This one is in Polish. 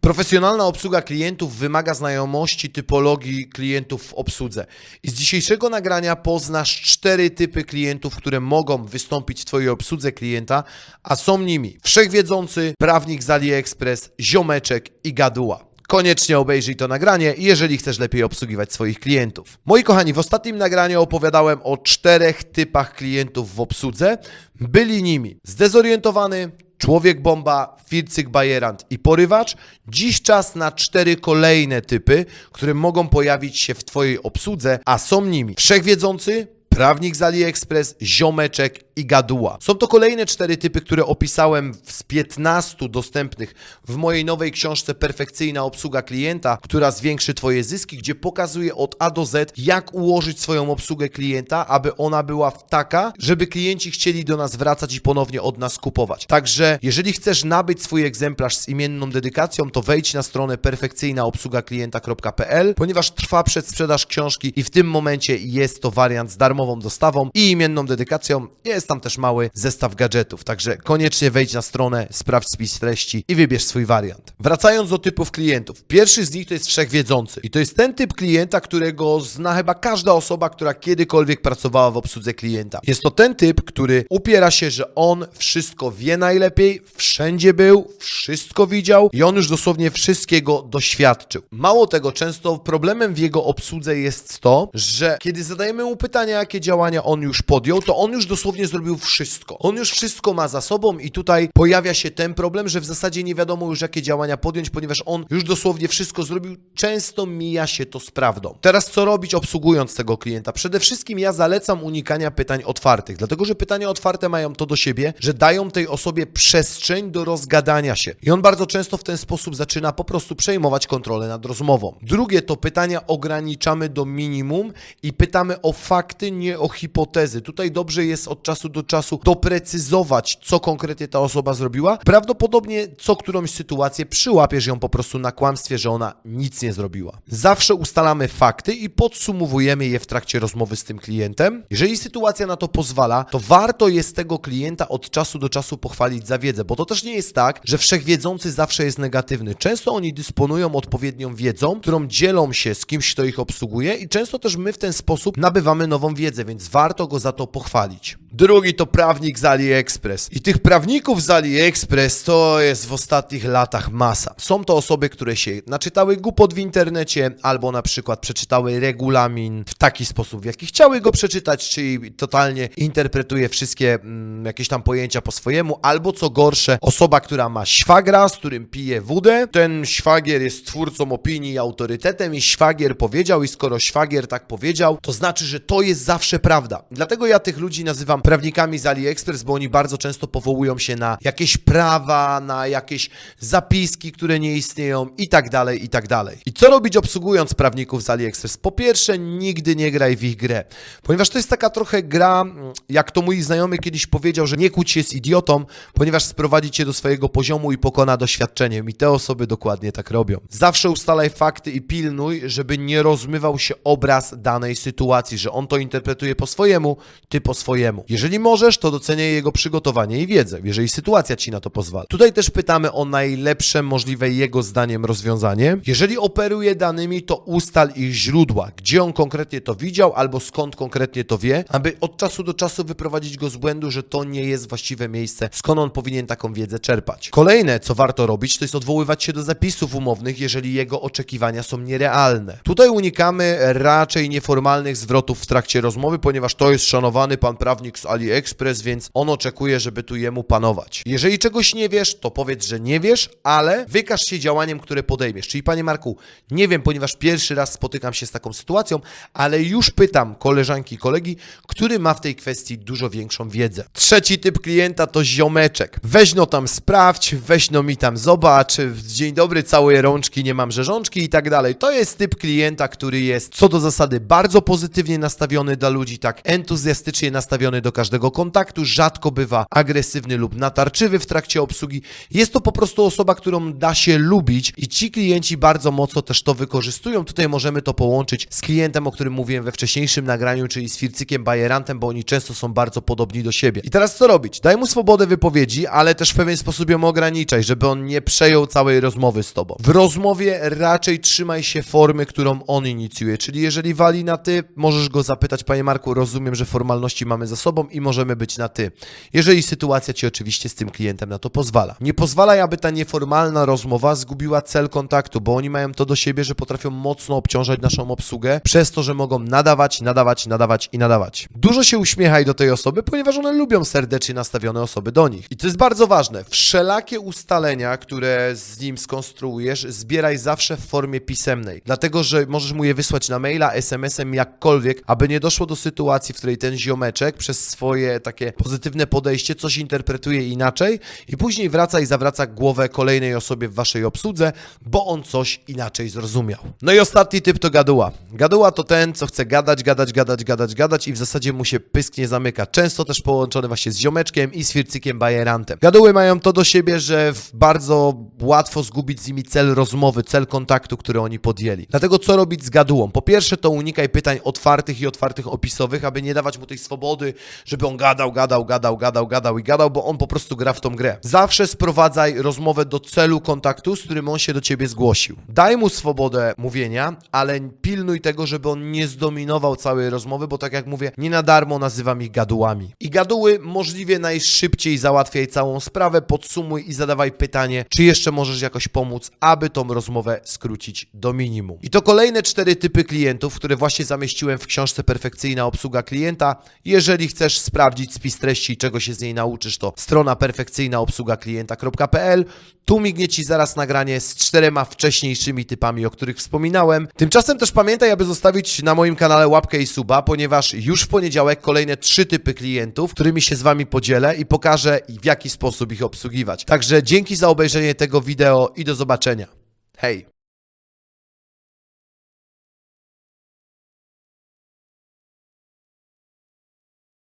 Profesjonalna obsługa klientów wymaga znajomości typologii klientów w obsłudze. I z dzisiejszego nagrania poznasz cztery typy klientów, które mogą wystąpić w Twojej obsłudze klienta, a są nimi wszechwiedzący, prawnik z AliExpress, ziomeczek i gaduła. Koniecznie obejrzyj to nagranie, jeżeli chcesz lepiej obsługiwać swoich klientów. Moi kochani, w ostatnim nagraniu opowiadałem o czterech typach klientów w obsłudze. Byli nimi zdezorientowany, człowiek bomba, fircyk bajerant i porywacz. Dziś czas na cztery kolejne typy, które mogą pojawić się w Twojej obsłudze, a są nimi wszechwiedzący, prawnik z AliExpress, ziomeczek i gaduła. Są to kolejne cztery typy, które opisałem z 15 dostępnych w mojej nowej książce Perfekcyjna obsługa klienta, która zwiększy Twoje zyski, gdzie pokazuję od A do Z, jak ułożyć swoją obsługę klienta, aby ona była taka, żeby klienci chcieli do nas wracać i ponownie od nas kupować. Także jeżeli chcesz nabyć swój egzemplarz z imienną dedykacją, to wejdź na stronę perfekcyjnaobsługaklienta.pl, ponieważ trwa przedsprzedaż książki i w tym momencie jest to wariant z darmową dostawą i imienną dedykacją. Jest tam też mały zestaw gadżetów, także koniecznie wejdź na stronę, sprawdź spis treści i wybierz swój wariant. Wracając do typów klientów. Pierwszy z nich to jest wszechwiedzący i to jest ten typ klienta, którego zna chyba każda osoba, która kiedykolwiek pracowała w obsłudze klienta. Jest to ten typ, który upiera się, że on wszystko wie najlepiej, wszędzie był, wszystko widział i on już dosłownie wszystkiego doświadczył. Mało tego, często problemem w jego obsłudze jest to, że kiedy zadajemy mu pytania, jakie działania on już podjął, to on już dosłownie zrobił wszystko. On już wszystko ma za sobą i tutaj pojawia się ten problem, że w zasadzie nie wiadomo już jakie działania podjąć, ponieważ on już dosłownie wszystko zrobił. Często mija się to z prawdą. Teraz co robić obsługując tego klienta? Przede wszystkim ja zalecam unikania pytań otwartych, dlatego że pytania otwarte mają to do siebie, że dają tej osobie przestrzeń do rozgadania się. I on bardzo często w ten sposób zaczyna po prostu przejmować kontrolę nad rozmową. Drugie to pytania ograniczamy do minimum i pytamy o fakty, nie o hipotezy. Tutaj dobrze jest od czasu do czasu doprecyzować, co konkretnie ta osoba zrobiła. Prawdopodobnie co którąś sytuację przyłapiesz ją po prostu na kłamstwie, że ona nic nie zrobiła. Zawsze ustalamy fakty i podsumowujemy je w trakcie rozmowy z tym klientem. Jeżeli sytuacja na to pozwala, to warto jest tego klienta od czasu do czasu pochwalić za wiedzę, bo to też nie jest tak, że wszechwiedzący zawsze jest negatywny. Często oni dysponują odpowiednią wiedzą, którą dzielą się z kimś, kto ich obsługuje i często też my w ten sposób nabywamy nową wiedzę, więc warto go za to pochwalić. Drugi to prawnik z AliExpress. I tych prawników z AliExpress to jest w ostatnich latach masa. Są to osoby, które się naczytały głupot w internecie, albo na przykład przeczytały regulamin w taki sposób, w jaki chciały go przeczytać, czyli totalnie interpretuje wszystkie mm, jakieś tam pojęcia po swojemu, albo co gorsze, osoba, która ma szwagra, z którym pije wódę, ten szwagier jest twórcą opinii i autorytetem i szwagier powiedział i skoro szwagier tak powiedział, to znaczy, że to jest zawsze prawda. Dlatego ja tych ludzi nazywam prawnikami z AliExpress, bo oni bardzo często powołują się na jakieś prawa, na jakieś zapiski, które nie istnieją i tak dalej, i tak dalej. I co robić obsługując prawników z AliExpress? Po pierwsze, nigdy nie graj w ich grę, ponieważ to jest taka trochę gra, jak to mój znajomy kiedyś powiedział, że nie kłóć się z idiotą, ponieważ sprowadzi cię do swojego poziomu i pokona doświadczeniem. I te osoby dokładnie tak robią. Zawsze ustalaj fakty i pilnuj, żeby nie rozmywał się obraz danej sytuacji, że on to interpretuje po swojemu, ty po swojemu. Jeżeli możesz, to doceniaj jego przygotowanie i wiedzę, jeżeli sytuacja ci na to pozwala. Tutaj też pytamy o najlepsze możliwe jego zdaniem rozwiązanie. Jeżeli operuje danymi, to ustal ich źródła, gdzie on konkretnie to widział albo skąd konkretnie to wie, aby od czasu do czasu wyprowadzić go z błędu, że to nie jest właściwe miejsce, skąd on powinien taką wiedzę czerpać. Kolejne, co warto robić, to jest odwoływać się do zapisów umownych, jeżeli jego oczekiwania są nierealne. Tutaj unikamy raczej nieformalnych zwrotów w trakcie rozmowy, ponieważ to jest szanowany pan prawnik z AliExpress, więc on oczekuje, żeby tu jemu panować. Jeżeli czegoś nie wiesz, to powiedz, że nie wiesz, ale wykaż się działaniem, które podejmiesz. Czyli panie Marku, nie wiem, ponieważ pierwszy raz spotykam się z taką sytuacją, ale już pytam koleżanki i kolegi, który ma w tej kwestii dużo większą wiedzę. Trzeci typ klienta to ziomeczek. Weź no tam sprawdź, weź no mi tam zobacz, dzień dobry, całe rączki, nie mam rzeżączki i tak dalej. To jest typ klienta, który jest co do zasady bardzo pozytywnie nastawiony dla ludzi, tak entuzjastycznie nastawiony do każdego każdego kontaktu, rzadko bywa agresywny lub natarczywy w trakcie obsługi. Jest to po prostu osoba, którą da się lubić i ci klienci bardzo mocno też to wykorzystują. Tutaj możemy to połączyć z klientem, o którym mówiłem we wcześniejszym nagraniu, czyli z Fircykiem Bajerantem, bo oni często są bardzo podobni do siebie. I teraz co robić? Daj mu swobodę wypowiedzi, ale też w pewien sposób ją ograniczaj, żeby on nie przejął całej rozmowy z tobą. W rozmowie raczej trzymaj się formy, którą on inicjuje, czyli jeżeli wali na ty, możesz go zapytać, panie Marku, rozumiem, że formalności mamy za sobą i możemy być na ty. Jeżeli sytuacja ci oczywiście z tym klientem na to pozwala. Nie pozwalaj, aby ta nieformalna rozmowa zgubiła cel kontaktu, bo oni mają to do siebie, że potrafią mocno obciążać naszą obsługę przez to, że mogą nadawać, nadawać, nadawać i nadawać. Dużo się uśmiechaj do tej osoby, ponieważ one lubią serdecznie nastawione osoby do nich. I to jest bardzo ważne. Wszelakie ustalenia, które z nim skonstruujesz, zbieraj zawsze w formie pisemnej. Dlatego, że możesz mu je wysłać na maila, SMS-em, jakkolwiek, aby nie doszło do sytuacji, w której ten ziomeczek przez swoje takie pozytywne podejście coś interpretuje inaczej i później wraca i zawraca głowę kolejnej osobie w waszej obsłudze, bo on coś inaczej zrozumiał. No i ostatni typ to gaduła. Gaduła to ten, co chce gadać, gadać, gadać, gadać, gadać i w zasadzie mu się pysk nie zamyka. Często też połączony właśnie z ziomeczkiem i z fircykiem bajerantem. Gaduły mają to do siebie, że bardzo łatwo zgubić z nimi cel rozmowy, cel kontaktu, który oni podjęli. Dlatego co robić z gadułą? Po pierwsze to unikaj pytań otwartych i otwartych opisowych, aby nie dawać mu tej swobody, żeby on gadał, gadał, gadał, gadał, gadał i gadał, bo on po prostu gra w tą grę. Zawsze sprowadzaj rozmowę do celu kontaktu, z którym on się do ciebie zgłosił. Daj mu swobodę mówienia, ale pilnuj tego, żeby on nie zdominował całej rozmowy, bo tak jak mówię, nie na darmo nazywam ich gadułami. I gaduły możliwie najszybciej załatwiaj całą sprawę, podsumuj i zadawaj pytanie, czy jeszcze możesz jakoś pomóc, aby tą rozmowę skrócić do minimum. I to kolejne cztery typy klientów, które właśnie zamieściłem w książce Perfekcyjna obsługa klienta. Jeżeli chcesz sprawdzić spis treści i czego się z niej nauczysz, to strona perfekcyjnaobsługaklienta.pl. Tu mignie Ci zaraz nagranie z czterema wcześniejszymi typami, o których wspominałem. Tymczasem też pamiętaj, aby zostawić na moim kanale łapkę i suba, ponieważ już w poniedziałek kolejne trzy typy klientów, którymi się z Wami podzielę i pokażę, w jaki sposób ich obsługiwać. Także dzięki za obejrzenie tego wideo i do zobaczenia. Hej!